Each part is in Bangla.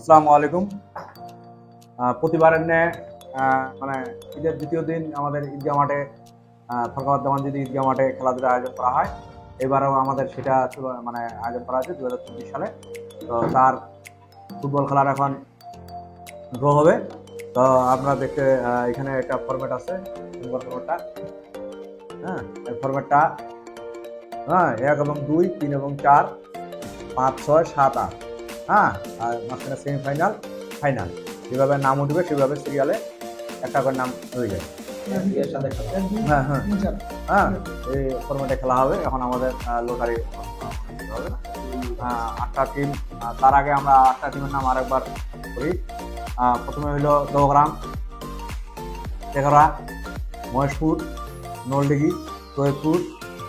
আসসালামু আলাইকুম। প্রতিবারের ন্যায় মানে ঈদের দ্বিতীয় দিন আমাদের ঈদগাহ মাঠে ফরকাবাদ দামানজিদি ঈদগাহ মাঠে খেলাধুলার আয়োজন করা হয়, এবারেও আমাদের সেটা মানে আয়োজন করা হয়েছে দু হাজার চব্বিশ সালে। তো তার ফুটবল খেলার এখন ড্র হবে। তো আপনারা দেখতে এখানে একটা ফরম্যাট আছে ফুটবল ফরম্যাটটা হ্যাঁ এই ফরম্যাটটা হ্যাঁ এক এবং দুই, তিন এবং চার, পাঁচ, ছয়, সাত, আট। হ্যাঁ আর মাঝখানে সেমিফাইনাল ফাইনাল যেভাবে নাম উঠবে, সেভাবে সিরিয়ালে একটা করে নাম হয়ে যায়। হ্যাঁ হ্যাঁ। হ্যাঁ এই ফর্মেটে খেলা হবে। এখন আমাদের লোটারি আটটা টিম তার আগে আমরা আটটা টিমের নাম আরেকবার করি। প্রথমে হইল দহগ্রাম টেকরা মহেশপুর নলডিঘি তৈপুর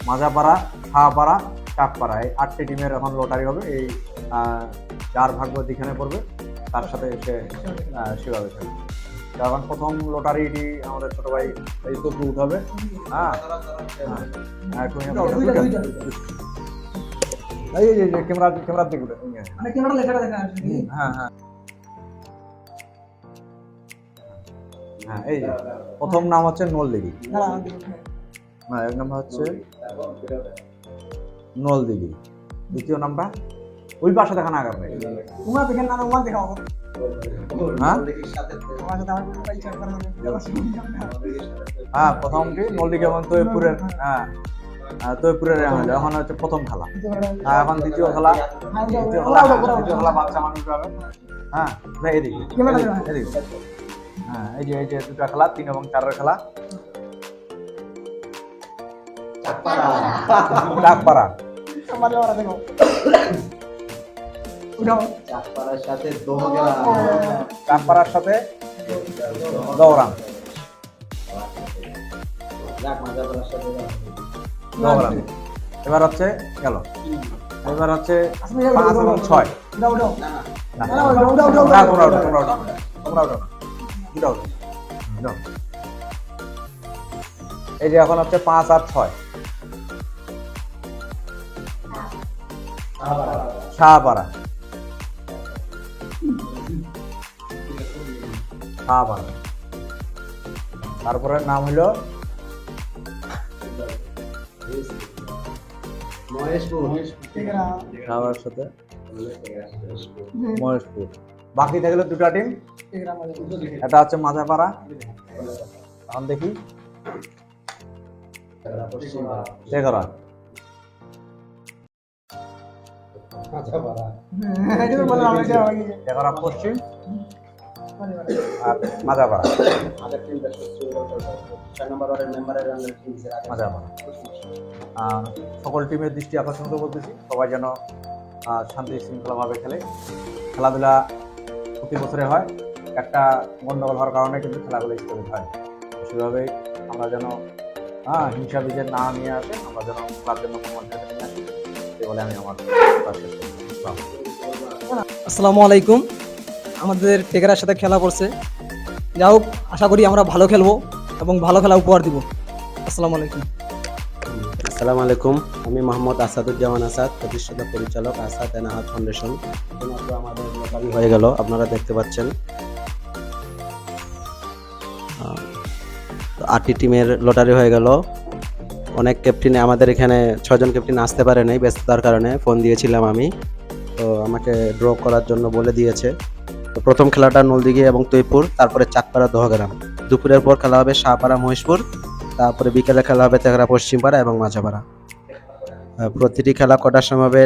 মাজাপাড়া, শাহপাড়া চাকপাড়া এই আটটি টিমের এখন লটারি হবে। এই যার ভাগ্য যেখানে পড়বে তার সাথে সে সেভাবে খেলবে তো এখন প্রথম লটারিটি আমাদের ছোট ভাই এই তো উঠাবে হ্যাঁ? হ্যাঁ। এই যে ক্যামেরা ক্যামেরার দিকে মানে ক্যামেরা লেখাটা দেখা হ্যাঁ হ্যাঁ। হ্যাঁ এই প্রথম নাম হচ্ছে নলদিঘি। হ্যাঁ এক নাম্বার হচ্ছে নলদিঘি। দ্বিতীয় নামটা? ওই পাশে দেখা না কারণে তোমরা দেখেন না তোমার হ্যাঁ পরিচয় হবে। হ্যাঁ? প্রথমটি নলদিঘি এবং তৈপুরের হ্যাঁ হ্যাঁ, তৈপুরের এখন হচ্ছে প্রথম খেলা। হ্যাঁ, এখন দ্বিতীয় খেলা। হ্যাঁ, দ্বিতীয় খেলা ওটা- ওটা- দ্বিতীয় খেলা বাচ্চা মানুষ হবে। হ্যাঁ এদিকে হ্যাঁ এই যে এই যে দুটা খেলা তিন এবং চারের খেলা। ডাকপাড়া। উঠাও। চাঁদপাড়ার সাথে দৌড়ান সাথে দৌড়ান এবার হচ্ছে গেল। এবার হচ্ছে পাঁচ এবং ছয়। তোমরা ওঠো, তোমরা ওঠো। তোমরা ওঠো। ওঠো। এই যে এখন হচ্ছে পাঁচ আর ছয়। শাহপাড়া শাহপাড়া তারপরে নাম হলো? শাহপাড়ার সাথে মহেশপুর। বাকি থাকল দুটা টিম। এটা হচ্ছে মাঝাপাড়া এখন দেখি। গেছে। এগারো পশ্চিম। আর মাঝাপাড়া আর সকল টিমের দৃষ্টি আকর্ষণ করে বলতেছি সবাই যেন শান্তি শৃঙ্খলাভাবে খেলে। খেলাধুলা প্রতি বছরে হয় একটা গন্ডগোল হওয়ার কারণে কিন্তু খেলাগুলো স্থগিত হয়। সেভাবে আমরা যেন হ্যাঁ হিংসা বিজের না নিয়ে আসে আমরা যেন খেলার জন্য নিয়ে আসি এই বলে আমি আমার আসসালামু আলাইকুম। আমাদের টেকেরার সাথে খেলা করছে। যা হোক, আশা করি আমরা ভালো খেলব এবং ভালো খেলা উপহার দিব। আসসালামু আলাইকুম। আসসালামু আলাইকুম। আমি মোহাম্মদ আসাদুজ্জামান আসাদ, প্রতিষ্ঠাতা পরিচালক আসাদ আহাদ ফাউন্ডেশন। আমাদের হয়ে গেল, আপনারা দেখতে পাচ্ছেন। আটটি টিমের লটারি হয়ে গেল। অনেক ক্যাপ্টেন আমাদের এখানে ছজন ক্যাপ্টেন আসতে পারে নাই ব্যস্ততার কারণে ফোন দিয়েছিলাম আমি। তো আমাকে ড্র করার জন্য বলে দিয়েছে। প্রথম খেলাটা নলদিঘি এবং তৈপুর, তারপরে চাকপাড়া দহগ্রাম। দুপুরের পর খেলা হবে শাহপাড়া মহেশপুর, তারপরে বিকেলে খেলা হবে তেঘরা পশ্চিমপাড়া এবং মাঝাপাড়া। প্রতিটি খেলা কটার সময় হবে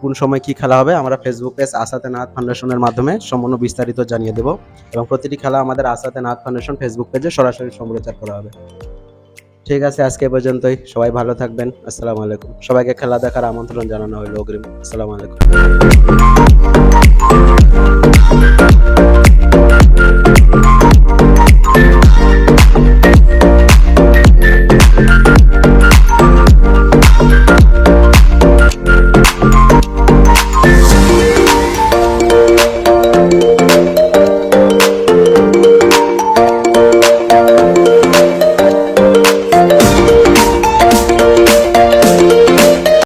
কোন সময় কি খেলা হবে, আমরা ফেসবুক পেজ আসাতে নাথ ফাউন্ডেশনের মাধ্যমে সম্পূর্ণ বিস্তারিত জানিয়ে দেব এবং প্রতিটি খেলা আমাদের আসাতে নাথ ফাউন্ডেশন ফেসবুক পেজে সরাসরি সম্প্রচার করা হবে। ঠিক আছে, আজকে পর্যন্তই। সবাই ভালো থাকবেন। আসসালামু আলাইকুম। সবাইকে খেলা দেখার আমন্ত্রণ জানানো হলো অগ্রিম। আসসালামু আলাইকুম। Thank